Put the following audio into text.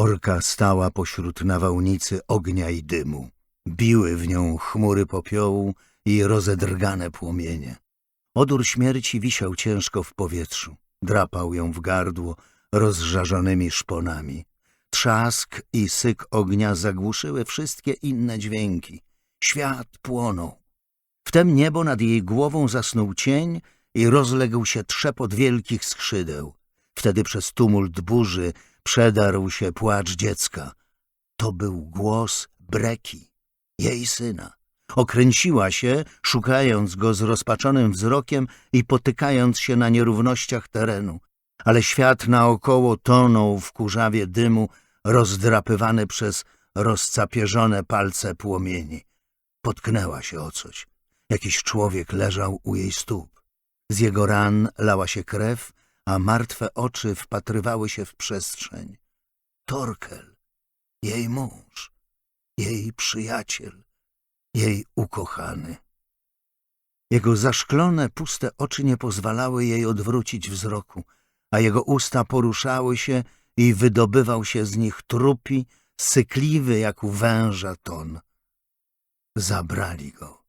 Orka stała pośród nawałnicy ognia i dymu. Biły w nią chmury popiołu i rozedrgane płomienie. Odór śmierci wisiał ciężko w powietrzu. Drapał ją w gardło rozżarzonymi szponami. Trzask i syk ognia zagłuszyły wszystkie inne dźwięki. Świat płonął. Wtem niebo nad jej głową zasnął cień i rozległ się trzepot wielkich skrzydeł. Wtedy przez tumult burzy przedarł się płacz dziecka. To był głos Breki, jej syna. Okręciła się, szukając go z rozpaczonym wzrokiem i potykając się na nierównościach terenu. Ale świat naokoło tonął w kurzawie dymu, rozdrapywany przez rozcapierzone palce płomieni. Potknęła się o coś. Jakiś człowiek leżał u jej stóp. Z jego ran lała się krew, a martwe oczy wpatrywały się w przestrzeń. Torkel, jej mąż, jej przyjaciel, jej ukochany. Jego zaszklone, puste oczy nie pozwalały jej odwrócić wzroku, a jego usta poruszały się i wydobywał się z nich trupi, sykliwy jak u węża ton. Zabrali go.